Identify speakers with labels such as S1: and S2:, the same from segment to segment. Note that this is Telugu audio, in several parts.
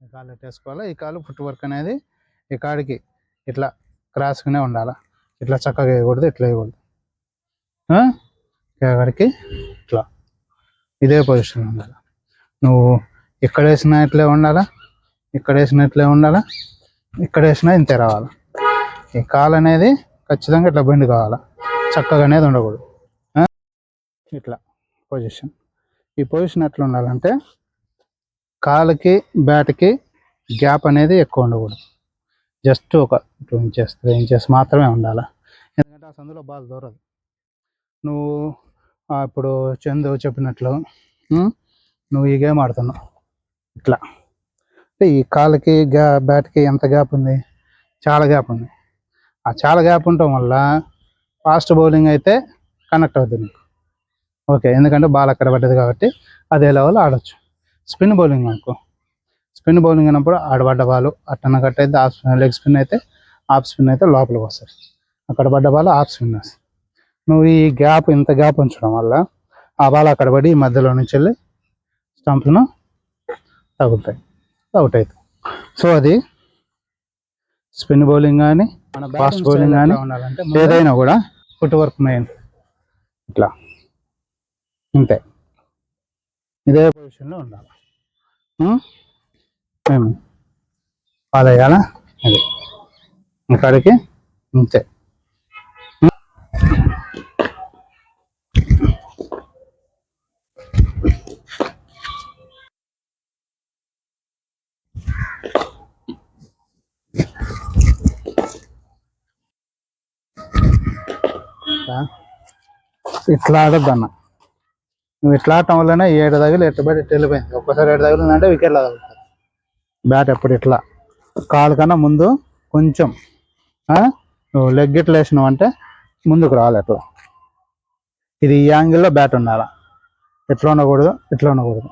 S1: ఈ కాలు పెట్టేసుకోవాలి ఈ కాలు ఫుట్ వర్క్ అనేది ఈ కాడికి ఇట్లా క్రాస్గానే ఉండాలి? ఇట్లా చక్కగా వేయకూడదు ఇట్లా వేయకూడదు. ఆ? ఇక్కడికి ఇట్లా. ఇదే పొజిషన్ ఉండాలి? నువ్వు ఇక్కడ వేసినట్లే ఉండాలా? ఇక్కడ వేసినట్లే ఉండాలా? ఇక్కడ వేసినా ఇంతే రావాలి? ఈ కాలు అనేది ఖచ్చితంగా ఇట్లా బెండ్ కావాలా? చక్కగా అనేది ఉండకూడదు. ఇట్లా పొజిషన్ ఈ పొజిషన్ ఎట్లా ఉండాలంటే కాలుకి బ్యాట్కి గ్యాప్ అనేది ఎక్కువ ఉండకూడదు. జస్ట్ ఒక టూ ఇంచెస్ త్రీ ఇంచెస్ మాత్రమే ఉండాలి? ఎందుకంటే ఆ సందులో బాల్ దూరదు. నువ్వు ఇప్పుడు చందు చెప్పినట్లు నువ్వు ఈ గేమ్ ఆడుతున్నావు. ఇట్లా. అంటే ఈ కాలుకి గ్యా బ్యాట్కి ఎంత గ్యాప్ ఉంది? చాలా గ్యాప్ ఉంది. ఆ చాలా గ్యాప్ ఉండటం వల్ల ఫాస్ట్ బౌలింగ్ అయితే కనెక్ట్ అవుతుంది నీకు. ఓకే ఎందుకంటే బాల్ అక్కడ పడ్డది కాబట్టి అదే లెవెల్ ఆడొచ్చు. స్పిన్ బౌలింగ్ అనుకో స్పిన్ బౌలింగ్ అయినప్పుడు ఆడబడ్డ బాల్ అట్టన కట్ అయితే ఆఫ్ లెగ్ స్పిన్ అయితే ఆఫ్ స్పిన్ అయితే లోపలికి వస్తుంది అక్కడ పడ్డ బాల్ ఆఫ్ స్పిన్ వస్తుంది నువ్వు ఈ గ్యాప్ ఇంత గ్యాప్ ఉంచడం వల్ల ఆ బాల్ అక్కడ పడి మధ్యలో నుంచి వెళ్ళి స్టంప్ను తగులుతాయి. అవుట్ అవుతాయి. సో అది స్పిన్ బౌలింగ్ కానీ ఫాస్ట్ బౌలింగ్ కానీ ఏదైనా కూడా ఫుట్ వర్క్ మెయిన్ ఇట్లా. ఇంతే. ఇదే పొజిషన్లో ఉండాలి. మేము ఫాలో అయ్యాలా అది. ఇక్కడికి ఇంతే. ఇట్లా ఇట్లా నువ్వు ఇట్లా ఆడటం వల్లనే ఏడు తగిలి ఎట్టు బయట ఎట్టు వెళ్ళిపోయింది. ఒక్కసారి ఏడు తగిలిందంటే వికెట్లో తగులుతుంది. బ్యాట్ ఎప్పుడు ఇట్లా. కాలు కన్నా ముందు కొంచెం ఆ? నువ్వు లెగ్ ఇట్లా వేసినావు అంటే ముందుకు రావాలి ఎట్లా ఇది ఈ యాంగిల్లో బ్యాట్ ఉండాలి. ఎట్లా ఉండకూడదు ఇట్లా ఉండకూడదు.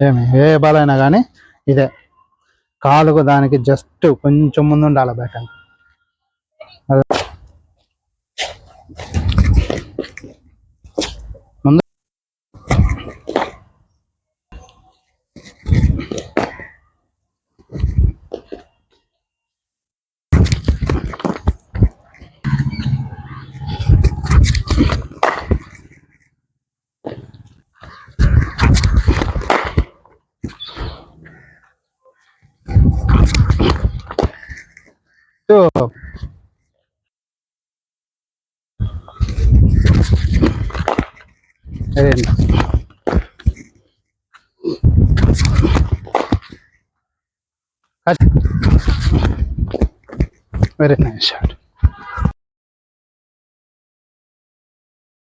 S1: ఏమి ఏ బాల్ అయినా కానీ ఇదే. కాలుకు దానికి జస్ట్ కొంచెం ముందు ఉండాలి బ్యాట్ అంటే Yo. Ayan. Very nice shot.